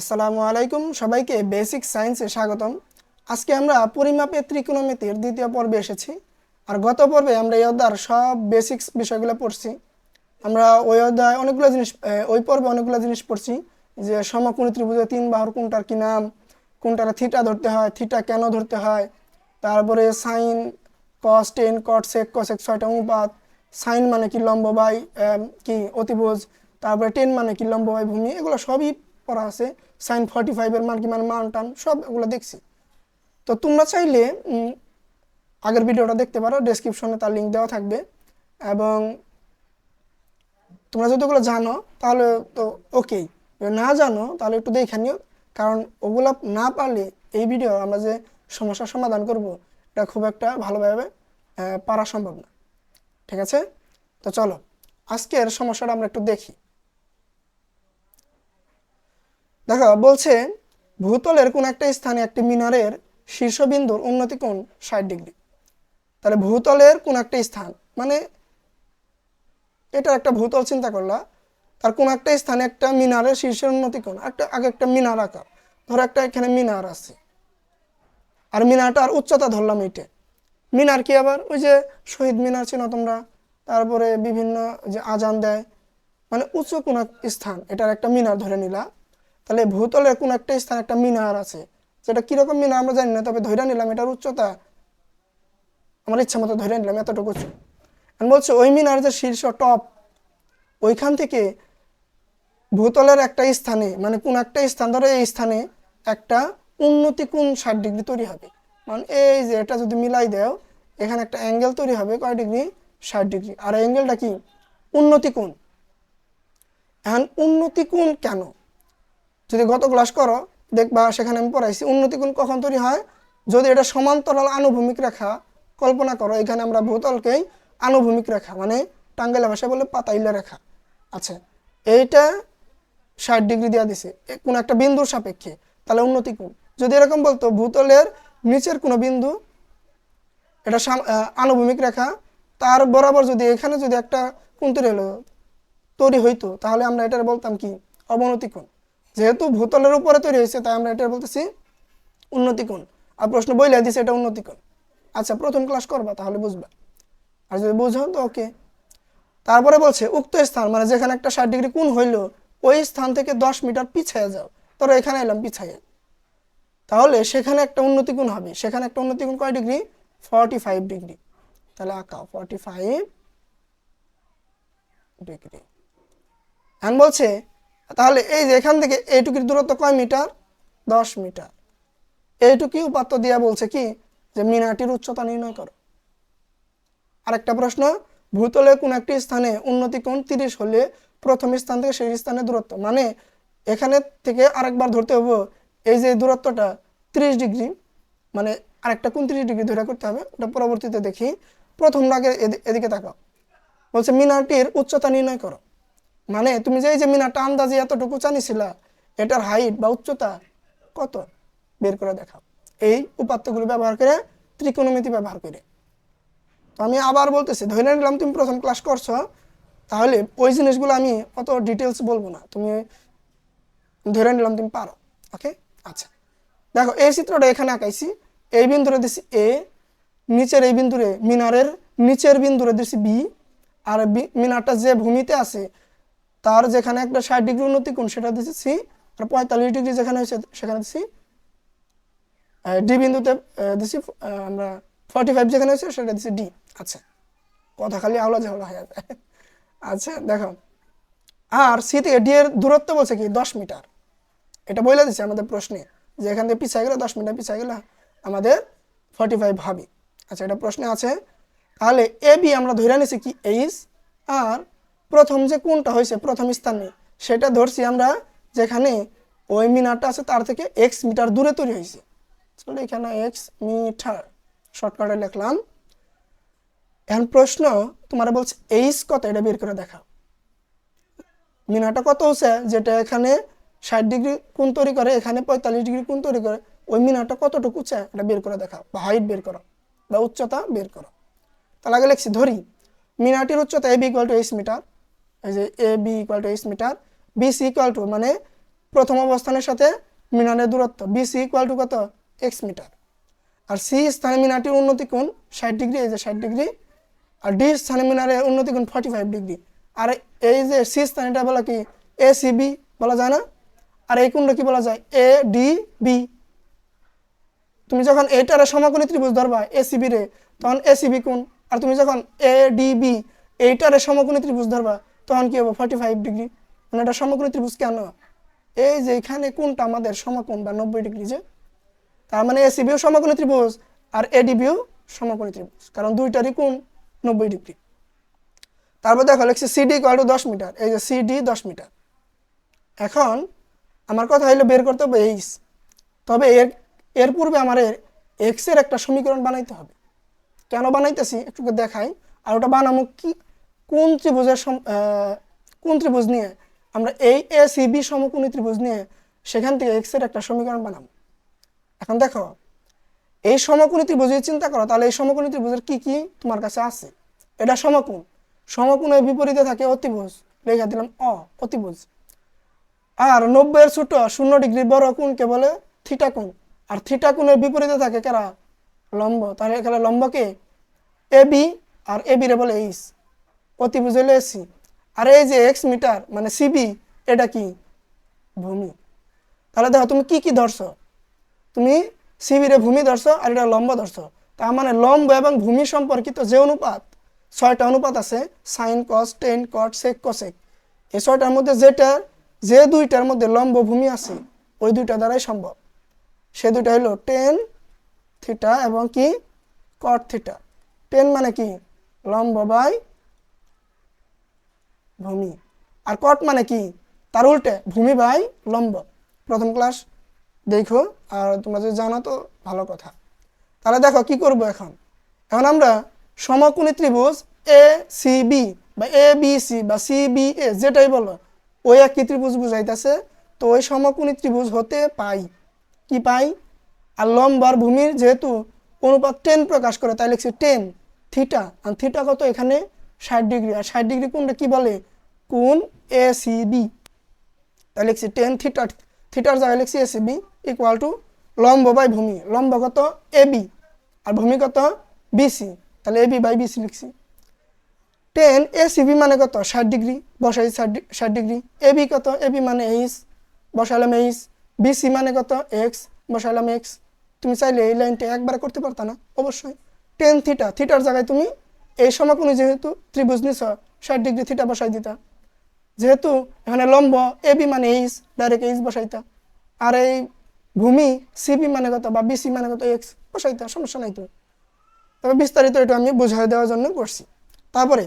আসসালামু আলাইকুম সবাইকে বেসিক সায়েন্সে স্বাগতম। আজকে আমরা পরিমাপে ত্রিকোণমিতির দ্বিতীয় পর্বে এসেছি আর গত পর্বে আমরা এই অধ্যায়ের সব বেসিক্স বিষয়গুলো পড়ছি। আমরা ওই অধ্যায় অনেকগুলো জিনিস ওই পর্বে অনেকগুলো জিনিস পড়ছি যে সমকোণী ত্রিভুজের তিন বাহুর কোনটার কি নাম, কোনটার থিটা ধরতে হয় থিটা কেন ধরতে হয়, তারপরে sine cos tan cot sec cosec ছয়টা অনুপাত সাইন মানে কি লম্ব বাই কি অতিভুজ, তারপরে টেন মানে কি লম্ব বাই ভূমি, এগুলো সবই পড়া আছে, সাইন ফর্টি ফাইভের মান কি মানে মান, টান, সব এগুলো দেখছি। তো তোমরা চাইলে আগের ভিডিওটা দেখতে পারো ডেসক্রিপশনে তার লিঙ্ক দেওয়া থাকবে। এবং তোমরা যদি ওগুলো জানো, তাহলে তো ওকেই না জানো, তাহলে একটু দেখে নিও। কারণ ওগুলো না পারলে এই ভিডিও আমরা যে সমস্যার সমাধান করব, এটা খুব একটা ভালোভাবে পারা সম্ভব না। ঠিক আছে? তো চলো, আজকের সমস্যাটা আমরা একটু দেখি। দেখো বলছে ভূতলের কোন একটা স্থানে একটি মিনারের শীর্ষবিন্দুর উন্নতি কোণ ষাট ডিগ্রি। তাহলে ভূতলের কোন একটা স্থান মানে এটা একটা ভূতল চিন্তা করলা, তার কোন একটা স্থানে একটা মিনারের শীর্ষের উন্নতি কোণ, একটা, আগে একটা মিনার আঁকা ধরো একটা এখানে মিনার আছে, আর মিনারটার উচ্চতা ধরলাম এইটা। মিনার কি আবার? ওই যে শহীদ মিনার ছিল তোমরা, তারপরে বিভিন্ন যে আজান দেয় মানে উঁচু কোন স্থান, এটার একটা মিনার ধরে নিলা তাহলে ভূতলের কোন একটা স্থান একটা মিনার আছে। যেটা কীরকম মিনার আমরা জানি না, তবে ধরে নিলাম এটার উচ্চতা। আমার ইচ্ছা মতো ধরে নিলাম, এতটুকু আমি বলছে, ওই মিনার যে শীর্ষ টপ, ওইখান থেকে ভূতলের একটা স্থানে মানে কোন একটা স্থান, ধরো এই স্থানে একটা উন্নতি কোন ষাট ডিগ্রি তৈরি হবে। মানে এই যে এটা যদি মিলাই দেও, এখানে একটা অ্যাঙ্গেল তৈরি হবে কয় ডিগ্রি? ষাট ডিগ্রি। আর অ্যাঙ্গেলটা কি? উন্নতি কোণ। এখন উন্নতি কোণ কেন? যদি গত ক্লাস করো, দেখবা সেখানে আমি পড়াইছি, উন্নতি কোণ কখন তৈরি হয়? যদি এটা সমান্তরাল আনুভূমিক রেখা, কল্পনা করো, এখানে আমরা ভূতলকেই আনুভূমিক রেখা মানে টাঙ্গাইলা ভাষায় বলে পাতাইলা রেখা। আচ্ছা এইটা ষাট ডিগ্রি দেওয়া দিছে কোনো একটা বিন্দুর সাপেক্ষে, তাহলে উন্নতি কোণ যদি এরকম বলতো, ভূতলের নিচের কোনো বিন্দু, এটা আনুভূমিক রেখা, তার বরাবর যদি এখানে যদি একটা কোণ তৈরি হলো তৈরি হইতো, তাহলে আমরা এটার বলতাম কি? অবনতি কোণ। যেহেতু ভূতলের উপরে তৈরি হয়েছে, তাই আমরা এটা বলতেছি উন্নতি কোণ আর প্রশ্ন বইলে দিছে এটা উন্নতি কোণ আচ্ছা প্রথম ক্লাস করবা, তাহলে বুঝবা। আর যদি বুঝো, তো ওকে তারপরে বলছে, উক্ত স্থান মানে যেখানে একটা ষাট ডিগ্রি কোণ হইল, ওই স্থান থেকে দশ মিটার পিছিয়ে যাও। ধরো এখানে এলাম, পিছিয়ে। তাহলে সেখানে একটা উন্নতি কোণ হবে। সেখানে একটা উন্নতি কোণ কয় ডিগ্রি? Forty five degree. তাহলে আঁকাও ফর্টি ফাইভ ডিগ্রি। এখন বলছে তাহলে এই যে এখান থেকে এইটুকুর দূরত্ব কয় মিটার? দশ মিটার। এইটুকুই উপাত্ত দিয়া বলছে কি? যে মিনারটির উচ্চতা নির্ণয় করো। আরেকটা প্রশ্ন ভূতলে কোন একটি স্থানে উন্নতি কোণ তিরিশ হলে প্রথম স্থান থেকে সেই স্থানের দূরত্ব? মানে এখানে থেকে আরেকবার ধরতে হবে এই যে দূরত্বটা ত্রিশ ডিগ্রি মানে আরেকটা কোন ত্রিশ ডিগ্রি ধরে করতে হবে, ওটা পরবর্তীতে দেখি। প্রথম আগে এদি- এদিকে তাকাও। বলছে মিনারটির উচ্চতা নির্ণয় করো। মানে তুমি যে যে মিনারটা আন্দাজে এতটুকু জানিছিলা, এটার হাইট বা উচ্চতা কত? বের করে দেখাও। এই উপাত্তগুলো ব্যবহার করে, ত্রিকোণমিতি ব্যবহার করে। আমি আবার বলতেছি, ধরে নিলাম তুমি প্রথম ক্লাস করছ, তাহলে ওই জিনিসগুলো আমি অত ডিটেলস বলব না। তুমি ধরে নিলাম তুমি পারো ওকে আচ্ছা। দেখো, এই চিত্রটা এখানে আঁকাইছি। এই বিন্দুরে দিছি এ নিচের এই বিন্দুরে মিনারের, নিচের বিন্দুরে দিছি বি আর মিনারটা যে ভূমিতে আছে তার যেখানে একটা ষাট ডিগ্রি উন্নতি কোণ, সেটা দিছি সি, আর পঁয়তাল্লিশ ডিগ্রি যেখানে হয়েছে, সেখানে দিছি ডি বিন্দুতে দিছি আমরা ফর্টি ফাইভ যেখানে হয়েছে, সেটা দিচ্ছি ডি। আচ্ছা কথা খালি আওলা ঝাওলা হয়ে যাবে। আচ্ছা দেখো, আর সি থেকে ডি এর দূরত্ব বলছে কি? দশ মিটার। এটা বলে দিচ্ছে আমাদের প্রশ্নে, যে এখান থেকে পিছিয়ে গেলে দশ মিটার পিছিয়ে গেলে আমাদের ফর্টি ফাইভ হবে। আচ্ছা এটা প্রশ্নে আছে। তাহলে এ বি আমরা ধরে নিছি কি? এইচ আর প্রথম যে কোনটা হয়েছে, প্রথম স্থানে, সেটা ধরছি আমরা যেখানে ওই মিনারটা আছে, তার থেকে এক্স মিটার দূরে তৈরি হয়েছে। এখানে এক্স মিটার শর্টকাটে লিখলাম। এখন প্রশ্ন, তোমার বলছে এইচ কত, এটা বের করে দেখাও। মিনারটা কত হচ্ছে, যেটা এখানে ষাট ডিগ্রি কোন তৈরি করে, এখানে পঁয়তাল্লিশ ডিগ্রি কোন তৈরি করে, ওই মিনারটা কতটুকু উঁচা এটা বের করে দেখাও, বা হাইট বের করো, বা উচ্চতা বের করো। তাহলে আগে লিখছি, ধরি, মিনারটির উচ্চতা A B equal to H metre এই যে A B equal to H metre B C equal to মানে প্রথম অবস্থানের সাথে মিনারের দূরত্ব বিসি ইকুয়াল টু কত? এক্স মিটার আর সি স্থানে মিনারটির উন্নতি কোণ ষাট ডিগ্রি, এই যে ষাট ডিগ্রি, আর ডি স্থানে মিনারের উন্নতি কোণ ফর্টি ফাইভ ডিগ্রি। আর এই যে সি স্থানটা বলা কি? এ সি বি বলা যায় না? আর এই কোণটা কি বলা যায়? এ ডি বি তুমি যখন এইটারে সমকোণী ত্রিভুজ ধরবা এ সিবি রে, তখন এ সিবি কোণ। আর তুমি যখন এ ডি বি এইটারে সমকোণী ত্রিভুজ ধরবা তখন কি হবে? ফর্টি ফাইভ ডিগ্রি মানে এটা সমকোণী ত্রিভুজ কেন এই যে এখানে কোনটা আমাদের সমকোণ বা নব্বই ডিগ্রি যে? তার মানে এ সিবিও সমকোণী ত্রিভুজ আর এডিবিও সমকোণী ত্রিভুজ। কারণ দুইটারই কোণ নব্বই ডিগ্রি তারপর দেখো, লিখছি সিডি কল টু দশ মিটার। এই যে সিডি দশ মিটার। এখন আমার কথা হইল বের করতে হবে এইস তবে এর এর পূর্বে আমার এক্সের একটা সমীকরণ বানাইতে হবে। কেন বানাইতেছি? একটু দেখাই। আর ওটা বানাবো কি কোন ত্রিভুজের কোন ত্রিভুজ নিয়ে আমরা এই এ সি বি সমকোণী ত্রিভুজ নিয়ে সেখান থেকে এক্সের একটা সমীকরণ বানাবো? এখন দেখো, এই সমকোণী ত্রিভুজ চিন্তা করো, তাহলে এই সমকোণী ত্রিভুজের কি কি তোমার কাছে আছে? এটা সমকোণ। সমকোণের বিপরীতে থাকে অতিভুজ। লেখা দিলাম অ, অতিভুজ। আর নব্বইয়ের ছোট শূন্য ডিগ্রি বড় কোণকে বলে থিটা আর থিটা বিপরীতে থাকে কারা? লম্ব। তাহলে এখানে লম্বকে A B R A B রে বলে এইস অতিভুজ হলে এসি আর এই যে এক্স মিটার মানে সিবি এটা কি? ভূমি। তাহলে দেখো, তুমি কি কি ধরছো? তুমি সিবিরে ভূমি ধরছো আর এটা লম্ব ধরছো। তার মানে লম্ব এবং ভূমি সম্পর্কিত যে অনুপাত, ছয়টা অনুপাত আছে sine cos tan cot sec cosec এই ছয়টার মধ্যে যেটা যে দুইটার মধ্যে লম্ব ভূমি আছে, ওই দুইটা দ্বারাই সম্ভব। সে দুইটা হলো টেন থিটা এবং কি? কট থিটা টেন মানে কি? লম্ব বাই ভূমি। আর কট মানে কি? তার উল্টে, ভূমি বাই লম্ব। প্রথম ক্লাস দেখো, আর তোমরা যদি জানো তো, ভালো কথা। তাহলে দেখো, কি করব এখন? এখন আমরা সমকোণী ত্রিভুজ এ সি বি বা এ বি সি বা সি বি এ যেটাই বলো, ওই একই ত্রিভুজ বুঝাইতেছে, তো ওই সমকোণী ত্রিভুজ হতে পাই। কি পাই? আর লম্বার ভূমির যেহেতু অনুপাত টেন প্রকাশ করে, তাই লিখছি টেন থিটা আর থিটা কত এখানে? ষাট ডিগ্রি, আর ষাট ডিগ্রি কোনটা কি বলে? কোন এ সি বি তাই লিখছি টেন থিটার থিটার জায়গায় লিখছি A C B equal to লম্ব বাই ভূমি। লম্ব কত? এ বি আর ভূমি কত? বিসি তাহলে এ বি বাই বিসি লিখছি। টেন এ সিবি মানে কত? ষাট ডিগ্রি। বসাই ষাট ডিগ্রি। এ বি কত? এ বি মানে এইচ বসালাম এইচ বিসি মানে কত? এক্স বসালাম এক্স তুমি চাইলে এই লাইনটা একবার করতে পারতা না। অবশ্যই। টেন থিটা থিটার জায়গায় তুমি এই সমকোণী যেহেতু ত্রিভুজ নিছ ষাট ডিগ্রি থিটা বসাই দিতা। যেহেতু এখানে লম্ব এ বি মানে এইচ ডাইরেক্ট এইচ বসাইতা। আর এই ভূমি সিবি মানে কত বা বিসি মানে কত এক্স বসাইতা, সমস্যা নাই তো। তবে বিস্তারিত এটা আমি বুঝাই দেওয়ার জন্য করছি। তারপরে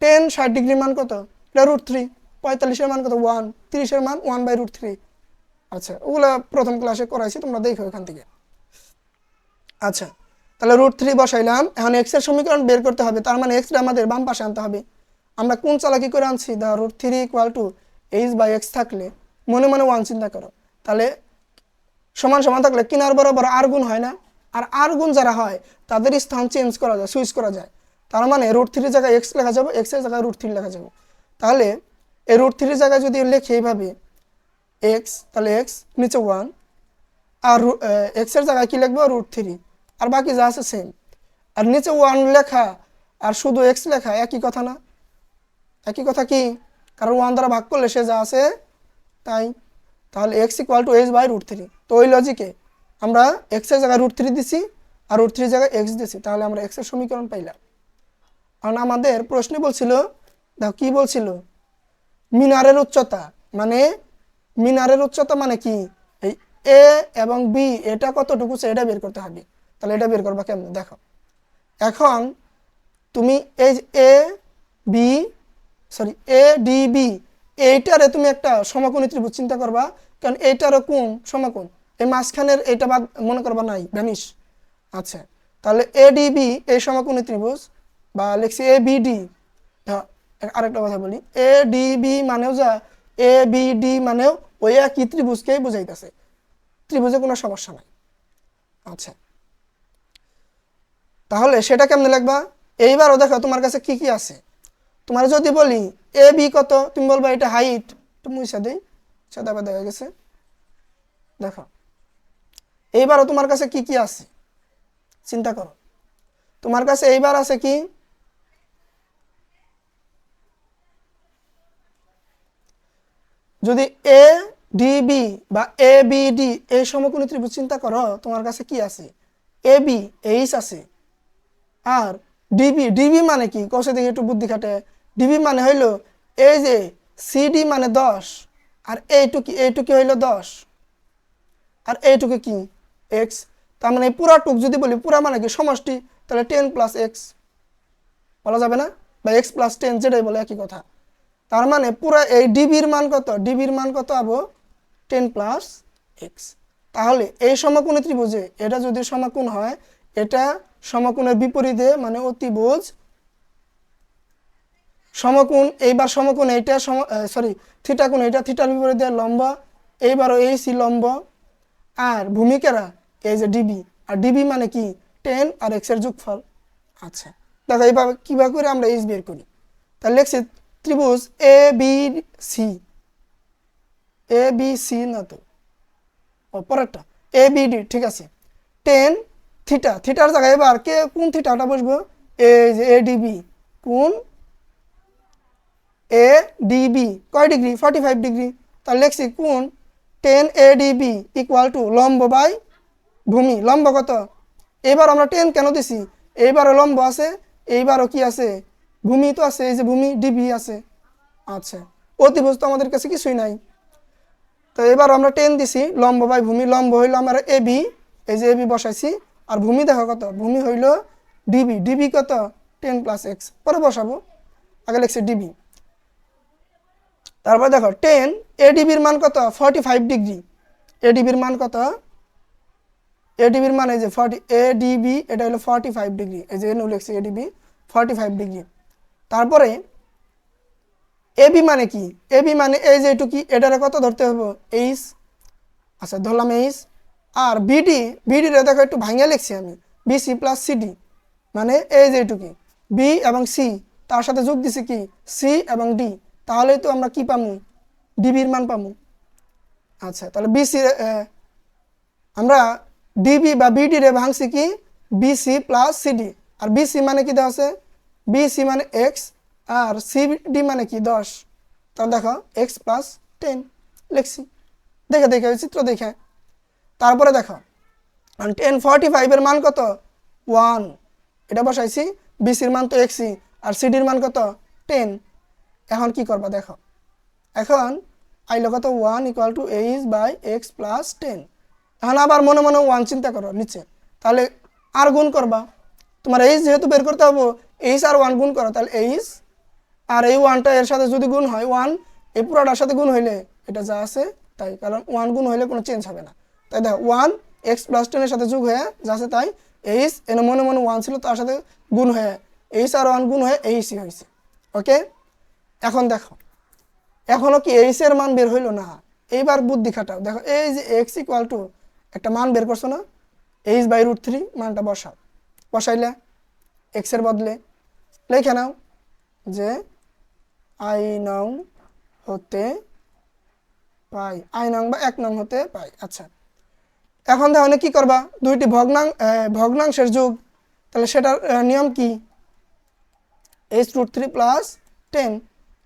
টেন ষাট ডিগ্রি মান কত? এটা রুট থ্রি পঁয়তাল্লিশের মান কত? ওয়ান তিরিশের মান ওয়ান বাই রুট থ্রি আচ্ছা ওগুলা প্রথম ক্লাসে করাইছি, তোমরা দেখো এখান থেকে। আচ্ছা তাহলে রুট থ্রি বসাইলাম। এখন এক্সের সমীকরণ বের করতে হবে, তার মানে এক্সটা আমাদের বাম পাশে আনতে হবে। আমরা কোন চালাকি করে আনছি? The root three equal to H by X থাকলে, মনে মনে ওয়ান চিন্তা করো। তাহলে সমান সমান থাকলে কিনার বরাবর আর গুণ হয় না। আর আর গুণ যারা হয়, তাদের স্থান চেঞ্জ করা যায় সুইচ করা যায়। তার মানে রুট থ্রির জায়গায় এক্স লেখা যাবে এক্সের জায়গায় রুট থ্রি লেখা যাবে। তাহলে এই রুট থ্রির জায়গায় যদি লেখি এইভাবে এক্স তাহলে এক্স নিচে ওয়ান আর এক্সের জায়গায় কি লিখব? রুট থ্রি আর বাকি যা আছে সেম আর নিচে ওয়ান লেখা, আর শুধু এক্স লেখা, একই কথা না? একই কথা কি? কারণ ওয়ান দ্বারা ভাগ করলে সে যা আছে, তাই। তাহলে X equal to H by root three তো ওই লজিকে আমরা এক্সের জায়গায় রুট থ্রি দিছি, আর রুট থ্রির জায়গায় এক্স দিছি। তাহলে আমরা এক্সের সমীকরণ পাইলাম। কারণ আমাদের প্রশ্নে বলছিল, দেখো কি বলছিল? মিনারের উচ্চতা মানে মিনারের উচ্চতা মানে কি? এই এ এবং বি এটা কতটুকু? সে এটা বের করতে হবে। তাহলে এটা বের করবা কেমন? দেখো। এখন তুমি এই A B sorry A D B এইটারে তুমি একটা সমকোণী ত্রিভুজ চিন্তা করবা, কারণ এইটারও কোণ সমকোণ। এই মাঝখানের এইটা বাদ মনে করবা নাই, ভ্যানিশ। আচ্ছা তাহলে এ ডি বি এই সমকোণী ত্রিভুজ, বা লিখছি এ বি ডি আরেকটা কথা বলি। এ ডি বি মানেও যা এ বি ডি মানেও ওই একই ত্রিভুজকেই বোঝাইতেছে। ত্রিভুজে কোনো সমস্যা নাই। আচ্ছা তাহলে সেটা কেমনে লিখবা? এইবারও দেখো তোমার কাছে কি কি আছে। তোমার যদি বলি এ বি কত, তুমি বলবা এটা হাইট একটু মুইসা দেই, সাদা দেখা গেছে। দেখো, এইবারও তোমার কাছে কি কি আছে? চিন্তা করো। তোমার কাছে এইবার আছে কি? যদি এ ডিবি বা এ বি ডি এই সমকোণী ত্রিভুজ চিন্তা করো, তোমার কাছে কি আছে? এ বি এইচ আছে। আর ডিবি ডিবি মানে কি? কষে দেখি একটু বুদ্ধি খাটে। ডিবি মানে হইল এই যে সিডি মানে দশ, আর এইটুকি এইটুকি হইল দশ। আর এইটুকু কি? এক্স তার মানে পুরা টুক যদি বলি, পুরা মানে কি? সমষ্টি। তাহলে টেন প্লাস এক্স বলা যাবে না? বা এক্স প্লাস টেন যেটাই বলে, একই কথা। তার মানে পুরা এই ডিবির মান কত? ডিবির মান কত আবো টেন প্লাস এক্স তাহলে এই সমকোণী ত্রিভুজে, এটা যদি সমকোণ হয়, এটা সমকোণের বিপরীতে মানে অতিভুজ। সমকোণ এইবার সমকোণ এইটা সম সরি থিটা কোণ এইটা থিটার বিপরীতে লম্ব এইবারও এই সি লম্ব। আর ভূমিকারা এই যে ডিবি আর ডিবি মানে কি? টেন আর এক্সের যোগফল। আচ্ছা। দেখো এইভাবে কীভাবে করে আমরা এইচ বের করি। তাহলে লিখছি ত্রিভুজ A B C. A B C না তো? ও পরেরটা। এ বি ডি ঠিক আছে। টেন থিটা, থিটার জায়গায় এবার কে কোন থিটাটা বসবো? এ যে এ ডিবি কোন? এ ডিবি কয় ডিগ্রি? Forty five degree. তাহলে লিখছি কোন? Tan A DB equal to লম্ব বাই ভূমি। লম্ব কত? এবার আমরা টেন কেন দিছি? এইবারও লম্ব আছে, এইবারও কি আছে? ভূমি তো আছে, এই যে ভূমি ডিবি আছে। আচ্ছা অতিভুজ তো আমাদের কাছে কিছুই নাই। তো এবার আমরা টেন দিছি, লম্ব বাই ভূমি। লম্ব হইল আমার এ বি এই যে এ বি বসাইছি। আর ভূমি দেখো কত? ভূমি হইল ডিবি ডিবি কত? টেন প্লাস এক্স পরে বসাবো। আগে লিখছি ডিবি তারপর দেখো, টেন এ এডিবির মান কত? ফর্টি ফাইভ ডিগ্রি এডিবির মান কত? এ এডিবির মান এই যে ফর্টি এডিবি এটা হলো ফর্টি ফাইভ ডিগ্রি এই যে এনে লিখছি এডিবি ফর্টি ফাইভ ডিগ্রি তারপরে এবি মানে কি? এবি মানে এই যে এটুকি, এটারে কত ধরতে হবে এইচ আচ্ছা ধরলাম এইচ আর বিডি বিডিরে দেখো একটু ভাঙিয়ে লিখছি আমি। বিসি প্লাস সিডি মানে এই যে এটুকি বি এবং সি তার সাথে যোগ দিছি কি? সি এবং ডি তাহলে তো আমরা কি পামু? ডিবির মান পামু। আচ্ছা তাহলে বিসি আমরা ডিবি বা বিডি রে ভাঙছি কি? বিসি প্লাস সিডি আর বিসি মানে কি দেওয়া আছে? বিসি মানে এক্স আর সিডি মানে কি? দশ। তাহলে দেখো এক্স প্লাস টেন লিখছি। দেখে দেখে চিত্র দেখে। তারপরে দেখো টেন ফর্টি ফাইভের মান কত? ওয়ান এটা বসাইছি বিসির মান তো এক্সই আর সিডির মান কত? টেন এখন কি করবা দেখো, এখন আইলো কত? One equal to H by X plus ten এখন আবার মনে মনে ওয়ান চিন্তা করো নিচে। তাহলে আর গুণ করবা। তোমার এইচ যেহেতু বের করতে হবে এইচ আর ওয়ান গুণ করো, তাহলে এইচ আর এই ওয়ানটা এর সাথে যদি গুণ হয় ওয়ান এই পুরাটার সাথে গুণ হইলে এটা যা আছে তাই, কারণ ওয়ান গুণ হইলে কোনো চেঞ্জ হবে না। তাই দেখো ওয়ান এক্স প্লাস টেনের সাথে যোগ হয়ে যাচ্ছে তাই এইচ এনে মনে মনে ওয়ান ছিল, তার সাথে গুণ হয়ে এইচ আর ওয়ান গুণ হয়ে এইচই হয়েছে। ওকে এখন দেখো এখনও কি এইচ এর মান বের হইল না? এইবার বুদ্ধি খাটাও। দেখো, এই যে এক্স ইকুয়াল টু একটা মান বের করছ না এইচ বাই রুট থ্রি মানটা বসাও। বসাইলে এক্সের বদলে লেখে নাও যে আই নং হতে পাই আই নং বা এক নং হতে পাই। আচ্ছা এখন তাহলে কি করবা? দুইটি ভগ্নাং ভগ্নাংশের যুগ। তাহলে সেটার নিয়ম কি? H root three plus ten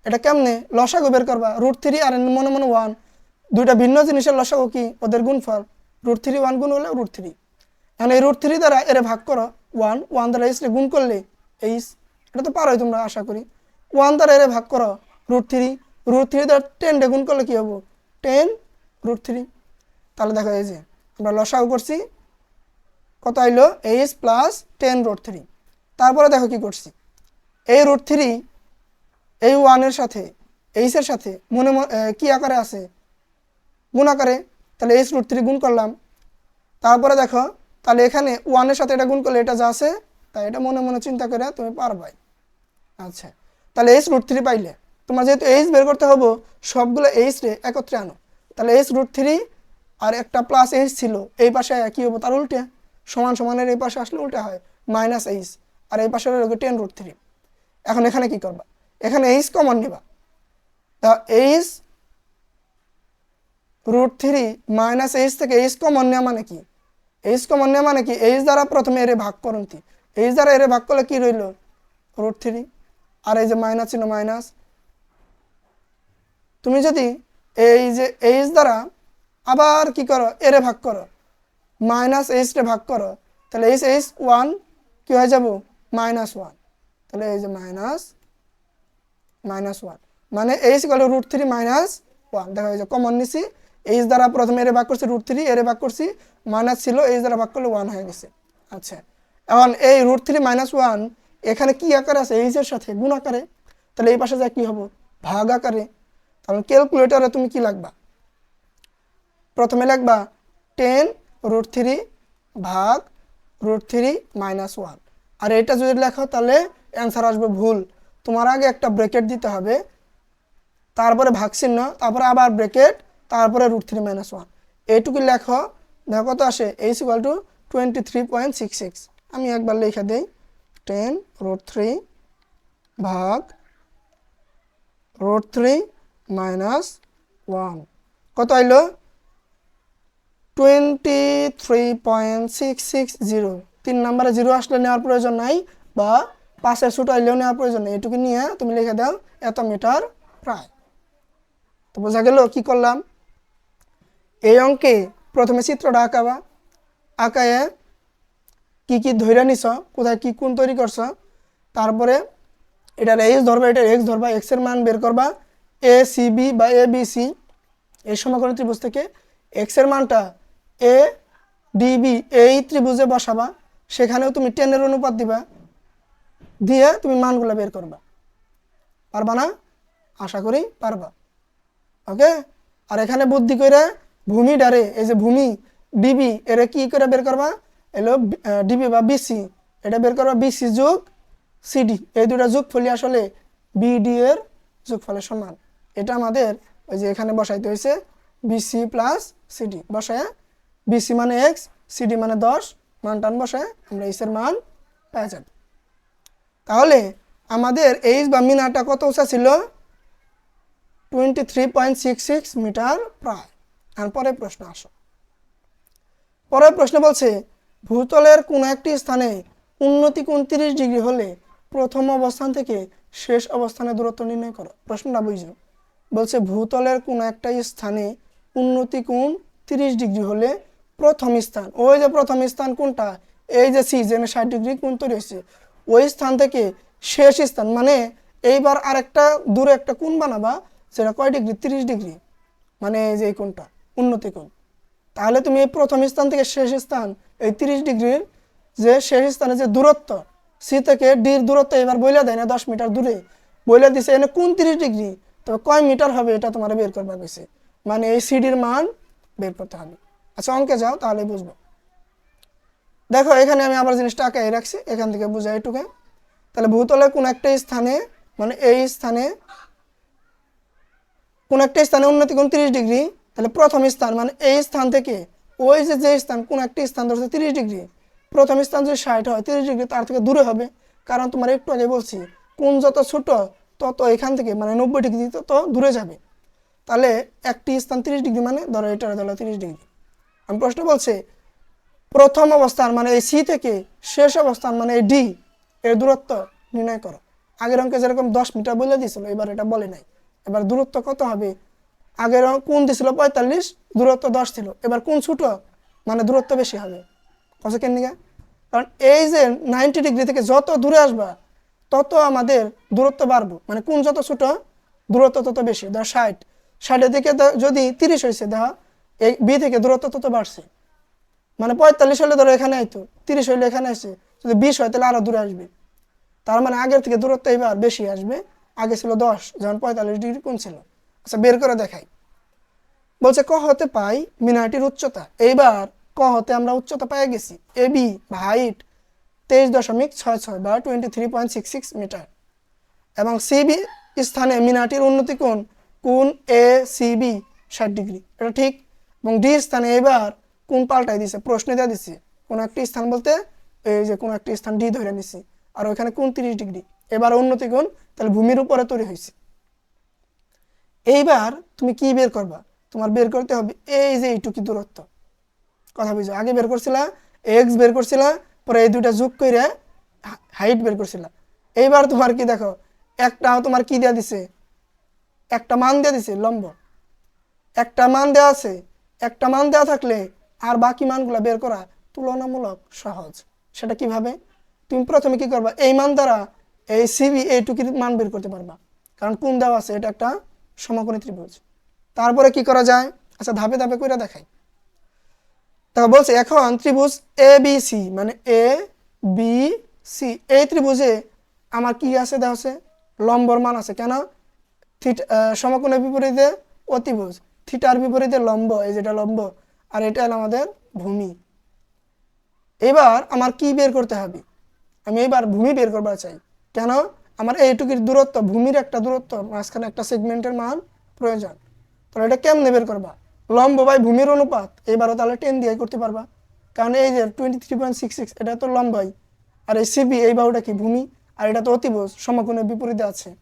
এটা কেমনে? লসাগু বের করবা। রুট থ্রি আর মনে মনে ওয়ান দুইটা ভিন্ন জিনিসের লসাগু কি? ওদের গুণফল। রুট থ্রি ওয়ান গুণ হলে রুট থ্রি এখন এই রুট থ্রি দ্বারা এর ভাগ করো। ওয়ান ওয়ান দ্বারা এইচ গুণ করলে এইচ এটা তো পারোই তোমরা, আশা করি। ওয়ান দ্বারা এর ভাগ করো রুট থ্রি রুট থ্রি দ্বারা টেন গুণ করলে কী হব? টেন রুট থ্রি তাহলে দেখো এই যে আমরা লসাও করছি। কত আইলো? H plus ten root three তারপরে দেখো কি করছি। এই রুট থ্রি এই ওয়ানের সাথে এইচের সাথে মনে কি আকারে আছে? গুণ আকারে। তাহলে এইচ রুট থ্রি গুণ করলাম। তারপরে দেখো, তাহলে এখানে ওয়ানের সাথে এটা গুণ করলে এটা যা আছে, তাই এটা মনে মনে চিন্তা করে তুমি পারবাই। আচ্ছা তাহলে এইচ রুট থ্রি পাইলে। তোমার যেহেতু এইচ বের করতে হব, সবগুলো এইচ রে একত্রে আনো। তাহলে এইচ রুট থ্রি আর একটা প্লাস এইচ ছিল। এই পাশে কি হব তার উল্টে? সমান সমানের এই পাশে আসলে উল্টে হয়। মাইনাস এইচ আর এই পাশে রইল টেন রুট থ্রি এখন এখানে কি করবা? এখানে এইচ কমন নিবা। H root three minus H থেকে এইচ কমন নেওয়া মানে কি? এইচ কমন নেওয়া মানে কি? এইচ দ্বারা প্রথমে এরে ভাগ করন্তি এইচ দ্বারা এরে ভাগ করলে কি রইল? রুট থ্রি আর এই যে মাইনাস ছিল মাইনাস তুমি যদি এই যে এইচ দ্বারা আবার কি করো? এরে ভাগ করো। মাইনাস এইচটা ভাগ করো। তাহলে এইচ এইচ ওয়ান কি হয়ে যাব? মাইনাস ওয়ান তাহলে এই যে মাইনাস মাইনাস ওয়ান মানে এইচ গেল রুট থ্রি মাইনাস ওয়ান দেখা যাচ্ছে কমন নিছি। এইচ দ্বারা প্রথমে এরে ভাগ করছি রুট থ্রি এরে ভাগ করছি। মাইনাস ছিল এইচ দ্বারা ভাগ করলে ওয়ান হয়ে গেছে। আচ্ছা। এখন এই রুট থ্রি মাইনাস ওয়ান এখানে কি আকারে আছে? এইচের সাথে গুণ আকারে। তাহলে এই পাশে যা কি হব? ভাগ আকারে। তাহলে ক্যালকুলেটারে তুমি কি লাগবা? প্রথমে লিখবা টেন রুট থ্রি ভাগ রুট থ্রি মাইনাস ওয়ান। আর এটা যদি লেখো তাহলে অ্যান্সার আসবে ভুল। তোমার আগে একটা ব্রেকেট দিতে হবে, তারপরে ভাগ চিহ্ন তারপরে আবার ব্রেকেট তারপরে রুট থ্রি মাইনাস ওয়ান। এইটুকু লেখো, দেখো কত আসে, H equal to twenty three point six six. আমি একবার লিখে দিই, টেন রুট থ্রি ভাগ রুট থ্রি মাইনাস ওয়ান। কত আইলো? Twenty three point six six zero তিন নম্বরে জিরো আসলে নেওয়ার প্রয়োজন নাই বা পাশের ছোট আইলেও নেওয়ার প্রয়োজন নেই। এটুকু নিয়ে তুমি লিখে দাও এত মিটার প্রায়। তো বোঝা গেল কি করলাম? এই অঙ্কে প্রথমে চিত্রটা আঁকাবা। আঁকায়ে কি কি ধৈর্য নিছ, কোথায় কি কোন তৈরি করছ, তারপরে এটার এক্স ধরবা, এটার এক্স ধরবা এক্সের মান বের করবা এ সি বি বা এ বি সি এই সমকরণ ত্রিভুজ থেকে এক্সের মানটা এ ডিবি এই ত্রিভুজে বসাবা, সেখানেও তুমি টেনের অনুপাত দিবা, দিয়ে তুমি মানগুলো বের করবা। পারবা না? আশা করি পারবা। ওকে আর এখানে বুদ্ধি করে ভূমি ডারে, এই যে ভূমি ডিবি এরা কি করে বের করবা? এলো ডিবি বা বিসি এটা বের করবা বিসি যোগ সিডি এই দুটা যোগ ফলি আসলে বিডি এর যোগফলের সমান। এটা আমাদের ওই যে এখানে বসাইতে হয়েছে বিসি প্লাস সিডি বসায় বিসি মানে এক্স সিডি মানে দশ, মান টান বসায় আমরা এর মান পেয়ে যাব। তাহলে আমাদের এইচ বা মিনারটা কত উঁচা ছিল? Twenty three point six six metre প্রায়। আর পরের প্রশ্ন আসো। পরের প্রশ্ন বলছে, ভূতলের কোন একটি স্থানে উন্নতি কোণ তিরিশ ডিগ্রি হলে প্রথম অবস্থান থেকে শেষ অবস্থানের দূরত্ব নির্ণয় করো। প্রশ্নটা বুঝো বলছে, ভূতলের কোন একটা স্থানে উন্নতি কোণ তিরিশ ডিগ্রি হলে প্রথম স্থান। ওই যে প্রথম স্থান কোনটা? এই যে সি যেখানে ষাট ডিগ্রি কোণ তৈরি হয়েছে। ওই স্থান থেকে শেষ স্থান মানে এইবার আরেকটা দূরে একটা কোণ বানাবা, সেটা কয় ডিগ্রি? তিরিশ ডিগ্রি। মানে এই যে কোণটা, উন্নতি কোণ। তাহলে তুমি এই প্রথম স্থান থেকে শেষ স্থান, এই তিরিশ ডিগ্রির যে শেষ স্থানে যে দূরত্ব সি থেকে ডির দূরত্ব এবার বইলা দেয় না দশ মিটার দূরে। বইলা দিছে এনে কোন তিরিশ ডিগ্রি তবে কয় মিটার হবে এটা তোমার বের করবা গেছে মানে এই সিডির মান বের করতে হবে। আচ্ছা অঙ্কে যাও তাহলে বুঝব। দেখো, এখানে আমি আবার জিনিসটা আঁকাই রাখছি, এখান থেকে বুঝাই এটুকে তাহলে ভূতলের কোন একটা স্থানে মানে এই স্থানে, কোন একটা স্থানে উন্নতি কোন তিরিশ ডিগ্রি, তাহলে প্রথম স্থান মানে এই স্থান থেকে ওই যে যে স্থান, কোন একটা স্থান ধরছে তিরিশ ডিগ্রি। প্রথম স্থান যদি ষাট হয়, তিরিশ ডিগ্রি, তার থেকে দূরে হবে। কারণ তোমার একটু আগে বলছি কোন যত ছোট, তত এখান থেকে মানে নব্বই ডিগ্রি, তত দূরে যাবে। তাহলে একটি স্থান তিরিশ ডিগ্রি মানে ধরো এটার ধরো তিরিশ ডিগ্রি। আমি প্রশ্ন বলছি, প্রথম অবস্থান মানে এই সি থেকে শেষ অবস্থান মানে এই ডি এর দূরত্ব নির্ণয় করো। আগের অঙ্কে যেরকম দশ মিটার বলে দিয়েছিল, এবার এটা বলে নাই। এবার দূরত্ব কত হবে? আগের কোন দিছিল পঁয়তাল্লিশ, দূরত্ব দশ ছিল। এবার কোন ছোট? মানে দূরত্ব বেশি হবে। কত কেন কারণ এই যে নাইনটি ডিগ্রি থেকে যত দূরে আসবা, তত আমাদের দূরত্ব বাড়বো। মানে কোন যত ছোট, দূরত্ব তত বেশি। ধর ষাট। ষাটের দিকে যদি তিরিশ হয়েছে দেখা এই বি থেকে দূরত্ব তত বাড়ছে মানে পঁয়তাল্লিশ হলে ধরো এখানে আইতো, তিরিশ হইলে এখানে আসে, যদি বিশ হয় তাহলে আরও দূরে আসবে। তার মানে আগের থেকে দূরত্ব এবার বেশি আসবে। আগে ছিল দশ, যখন পঁয়তাল্লিশ ডিগ্রি কোন ছিল। আচ্ছা বের করে দেখাই। বলছে, ক হতে পাই মিনারটির উচ্চতা? এইবার ক হতে আমরা উচ্চতা পেয়ে গেছি। এ বি, হাইট তেইশ দশমিক ছয় ছয় বা twenty three point six six metre. এবং সিবি স্থানে মিনারটির উন্নতি কোণ? কোণ এ সিবি ষাট ডিগ্রি। এটা ঠিক এবং ডি স্থানে এবার কোন পাল্টাই দিছে? প্রশ্ন দেওয়া দিছে। কোন একটি স্থান বলতে এই যে কোন একটি স্থান ডি ধরে নিছি। আর ওইখানে কোন তিরিশ ডিগ্রি? এবার উন্নতি কোণ তাহলে ভূমির উপরে তৈরি হয়েছে এইবার তুমি কি বের করবা? তোমার বের করতে হবে এই যে এইটুকু দূরত্ব। কথা বুঝো আগে বের করছিলা, এক্স বের করছিলা, পরে এই দুইটা যোগ করে হাইট বের করছিলা। এইবার তোমার কি দেখো একটা তোমার কি দেওয়া দিছে? একটা মান দেওয়া দিছে, লম্ব। একটা মান দেওয়া আছে একটা মান দেওয়া থাকলে আর বাকি মানগুলো বের করা তুলনামূলক সহজ। সেটা কীভাবে? তুমি প্রথমে কি করবা? এই মান দ্বারা এই সিবি এইটুকির মান বের করতে পারবা। কারণ কোন দেওয়া আছে? এটা একটা সমকোণী ত্রিভুজ। তারপরে কি করা যায়? আচ্ছা ধাপে ধাপে করে দেখাই। তারপর বলছে, এখন ত্রিভুজ এ বি সি মানে এ বি সি এই ত্রিভুজে আমার কি আছে দেওয়া আছে? লম্বর মান আছে। কেন? সমকোণের বিপরীতে অতিভুজ। থিটার বিপরীতে লম্ব, এই যেটা লম্ব, আর এটা হলো আমাদের ভূমি। এবার আমার কি বের করতে হবে? আমি এবার ভূমি বের করবার চাই। কেন? আমার এইটুকুর দূরত্ব, ভূমির একটা দূরত্ব, মাঝখানে একটা সেগমেন্টের মান প্রয়োজন। তাহলে এটা কেমনে বের করবা? লম্ব বাই ভূমির অনুপাত, এবারও তাহলে টেন দিয়ে করতে পারবা। কারণ এই যে twenty three point six six এটা তো লম্বাই। আর এই সিবি এই বাহুটা কি ভূমি? আর এটা তো অতিভুজ সমকোণের বিপরীতে আছে।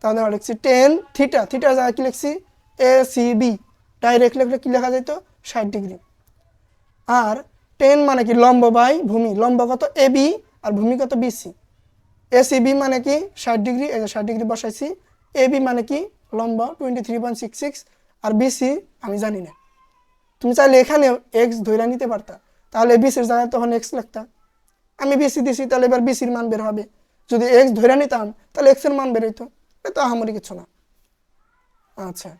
তাহলে লিখছি টেন থিটা থিটার জায়গায় কি লিখছি? এ সি বি ডাইরেক্ট লিখলে কি লেখা যেত ষাট ডিগ্রি। আর টেন মানে কি লম্ব বাই ভূমি? লম্ব কত? এ বি আর ভূমি কত? বিসি এসিবি মানে কি ষাট ডিগ্রি? এই যে ষাট ডিগ্রি বসাইছি। এ বি মানে কি লম্ব? Twenty three point six six আর বিসি আমি জানি না। তুমি চাইলে এখানে এক্স ধরে নিতে পারতা। তাহলে বিসির জায়গায় তখন এক্স লিখতা আমি বিসি দিছি, তাহলে এবার বিসির মান বের হবে। যদি এক্স ধরে নিতাম, তাহলে এক্সের মান বের হইতো। এটা আহামরি কিছু না। আচ্ছা।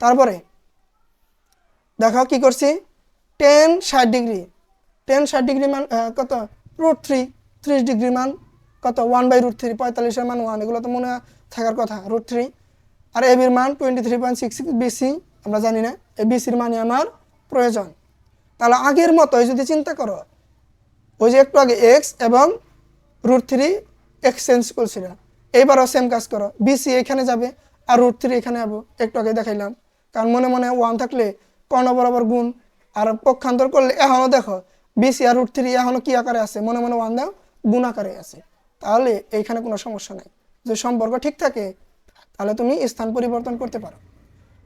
তারপরে দেখো কি করছি? টেন ষাট ডিগ্রি। টেন ষাট ডিগ্রি মান কত? রুট থ্রি ত্রিশ ডিগ্রি মান। কত? ওয়ান বাই রুট থ্রি পঁয়তাল্লিশের মান ওয়ান এগুলো তো মনে থাকার কথা রুট থ্রি আর এ বির মান twenty three point six six BC আমরা জানি না। এই বিসির মানই আমার প্রয়োজন। তাহলে আগের মতোই যদি চিন্তা করো, ওই যে একটু আগে এক্স এবং রুট থ্রি এক্সচেঞ্জ করছিল এইবারও সেম কাজ করো। বিসি এখানে যাবে, আর রুট থ্রি এখানে যাব। একটু আগে দেখাইলাম। কারণ মনে মনে ওয়ান থাকলে কর্ণ বরাবর গুণ, আর পক্ষান্তর করলে এখনও দেখো বিসি আর রুট থ্রি এখনও কি আকারে আছে? মনে মনে ওয়ান দাও, গুণ আকারে আছে। তাহলে এইখানে কোনো সমস্যা নাই। যদি সম্পর্ক ঠিক থাকে, তাহলে তুমি স্থান পরিবর্তন করতে পারো।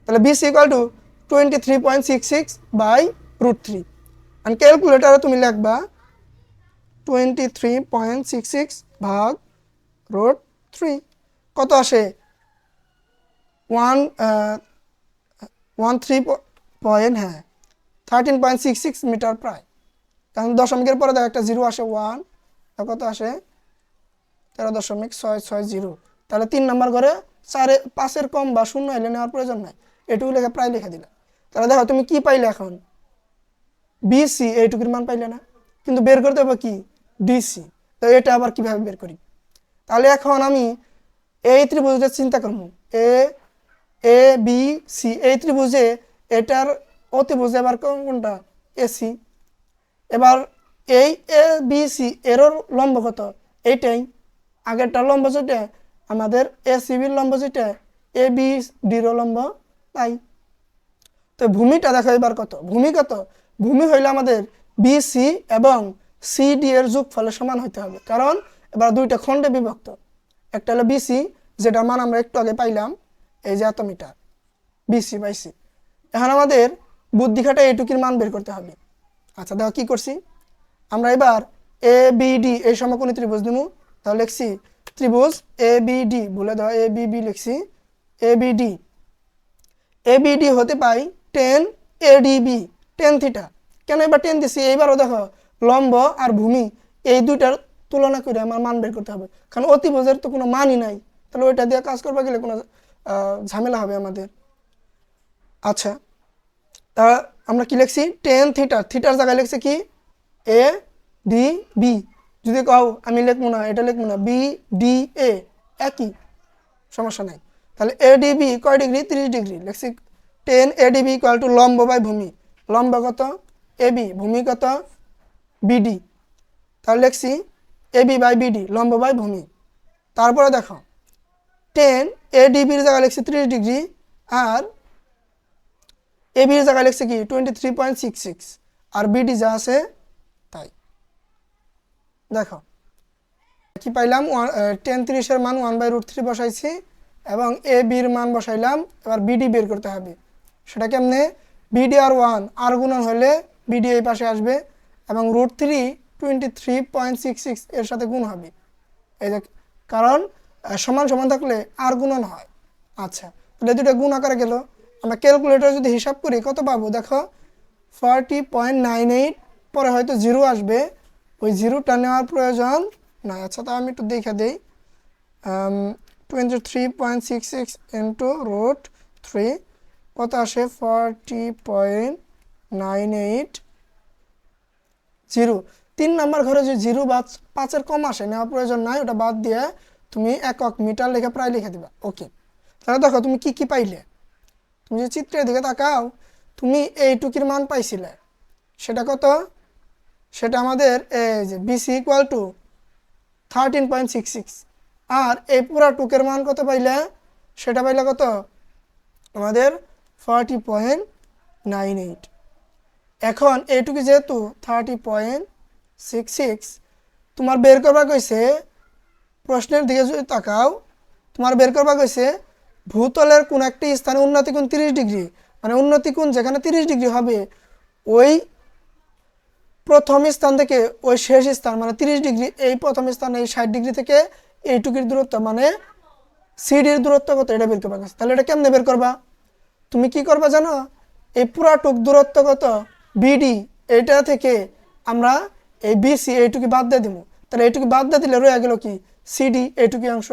তাহলে BC equal to twenty three point six six by root three and ক্যালকুলেটারে তুমি লিখবা twenty three point six six ভাগ রোড থ্রি কত আসে? ওয়ান ওয়ান থ্রি পয়েন্ট হ্যাঁ thirteen point six six metre প্রায়। কারণ দশমিকের পরে দেখো একটা জিরো আসে ওয়ান কত আসে তেরো দশমিক ছয় ছয় জিরো তাহলে তিন নম্বর ঘরে চারে পাঁচের কম বা শূন্য এলে নেওয়ার প্রয়োজন নাই। এটুকু লেখা প্রায় লিখে দিলে। তাহলে দেখো তুমি কি পাইলে এখন? বিসি এইটুকুর মান পাইলে না। কিন্তু বের করতে হবে কি? ডিসি তো এটা আবার কীভাবে বের করি? তাহলে এখন আমি এই ত্রিভুজটা চিন্তা করব। এ এ বি সি এই ত্রিভুজে এটার অতিভুজে এবার কোন- কোনটা? এসি এবার এই এ বি সি এরও লম্ব কত? এইটাই। আগেরটা লম্ব যেটা, আমাদের এ সিবির লম্ব যেটা এ বি ডিরও লম্ব তাই। তো ভূমিটা দেখো এবার কত? ভূমি কত? ভূমি হইলে আমাদের বিসি এবং সিডি এর যোগফলের সমান হইতে হবে। কারণ এবার দুইটা খণ্ডে বিভক্ত। একটা হলো বিসি যেটা মান আমরা একটু আগে পাইলাম। এই যে এত মিটার বিসি বাই সি। এখন আমাদের বুদ্ধি খাটে এইটুকির মান বের করতে হবে। আচ্ছা দেখো কি করছি? আমরা এবার এ বি ডি এই সমকোণী ত্রিভুজ দিব তাহলে লিখছি ত্রিভুজ এ বি ডি বলে দাও এ বি বি লিখছি। এ বি ডি এবিডি হতে পাই tan A ADB tan theta কেন এবার টেন দিছি? এইবারও দেখো, লম্ব আর ভূমি, এই দুইটার তুলনা করে আমার মান বের করতে হবে। কারণ অতিভুজের তো কোনো মানই নাই। তাহলে ওইটা দিয়ে কাজ করবা গেলে কোনো ঝামেলা হবে আমাদের। আচ্ছা তা আমরা কি লিখছি? টেন থিটার থিটার জায়গায় লিখছি কি? এ ডি বি যদি কও, আমি লিখব না, এটা লিখব না বি ডি এ একই, সমস্যা নাই। তাহলে এ এডিবি কয় ডিগ্রি? তিরিশ ডিগ্রি। লিখছি tan A ADB equal to লম্ব বাই ভূমি। লম্ব কত? বি ভূমি কত? বিডি তাহলে লিখছি এ বি বাই বিডি লম্ব বাই ভূমি। তারপরে দেখো টেন এডিবির জায়গায় লিখছি তিরিশ ডিগ্রি, আর এবির জায়গায় লিখছি কি? Twenty three point six six আর বিডি যা আছে তাই। দেখো, কি পাইলাম? টেন তিরিশের মান ওয়ান বাই রুট থ্রি বসাইছি, এবং এ বির মান বসাইলাম, এবার বিডি বের করতে হবে। সেটা কেমনে? বিডি আর ওয়ান আর গুণন হলে বিডি এই পাশে আসবে, এবং root three twenty three point six six এর সাথে গুণ হবে। এই দেখ, কারণ সমান সমান থাকলে আর গুণন হয়। আচ্ছা তাহলে দুটো গুণ আকারে গেল। আমরা ক্যালকুলেটর যদি হিসাব করি, কত পাবো? দেখো ফর্টি পয়েন্ট নাইন এইট পরে হয়তো জিরো আসবে। ওই জিরোটা নেওয়ার প্রয়োজন নয় আচ্ছা তা আমি একটু দেখে দিই। Twenty three point six six into three কত আসে? Forty point nine eight zero তিন নাম্বার ঘরে যে জিরো বা পাঁচের কম আসে নেওয়া প্রয়োজন নাই, ওটা বাদ দিয়ে তুমি একক মিটার লিখে প্রায় লিখে দিবা ওকে তাহলে দেখো তুমি কি কি পাইলে? তুমি যে চিত্রের দিকে তাকাও, তুমি এইটুকির মান পাইছিলে, সেটা কত? সেটা আমাদের এই যে BC equal to thirteen point six six আর এই পুরা টুকের মান কত পাইলে? সেটা পাইলে কত? আমাদের ফর্টি পয়েন্ট নাইন এইট এখন এইটুকু যেহেতু থার্টি পয়েন্ট সিক্স সিক্স তোমার বের করবা কইছে প্রশ্নের দিকে যদি তাকাও, তোমার বের করবা কইছে, ভূতলের কোন একটি স্থানে উন্নতি কোণ তিরিশ ডিগ্রি মানে উন্নতি কোণ যেখানে তিরিশ ডিগ্রি হবে, ওই প্রথম স্থান থেকে ওই শেষ স্থান মানে তিরিশ ডিগ্রি, এই প্রথম স্থান, এই ষাট ডিগ্রি থেকে এইটুকির দূরত্ব মানে সিডির দূরত্ব কত, এটা বের করবা কইছে। তাহলে এটা কেমনে বের করবা? তুমি কি করবা জানো? এই পুরাটুক দূরত্ব কত? বিডি এটা থেকে আমরা এই বিসি, এইটুকু বাদ দিয়ে দিব তাহলে এইটুকু বাদ দিয়ে দিলে রয়ে গেল কি? সিডি এইটুকু অংশ।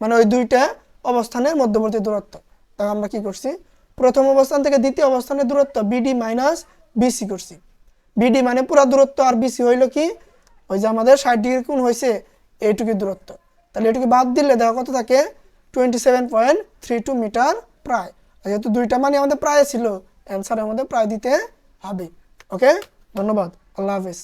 মানে ওই দুইটা অবস্থানের মধ্যবর্তী দূরত্ব। তাহলে আমরা কি করছি? প্রথম অবস্থান থেকে দ্বিতীয় অবস্থানের দূরত্ব বিডি মাইনাস বিসি করছি। বিডি মানে পুরা দূরত্ব আর বিসি হইল কি? ওই যে আমাদের ষাট ডিগ্রি কোণ হয়েছে এইটুকু দূরত্ব। তাহলে এটুকু বাদ দিলে দেখো কত থাকে? Twenty seven point three two metre প্রায়। যেহেতু দুইটা মানে আমাদের প্রায় ছিল অ্যান্সার আমাদের প্রায় দিতে হবে। ওকে ধন্যবাদ। আল্লাহ হাফিজ।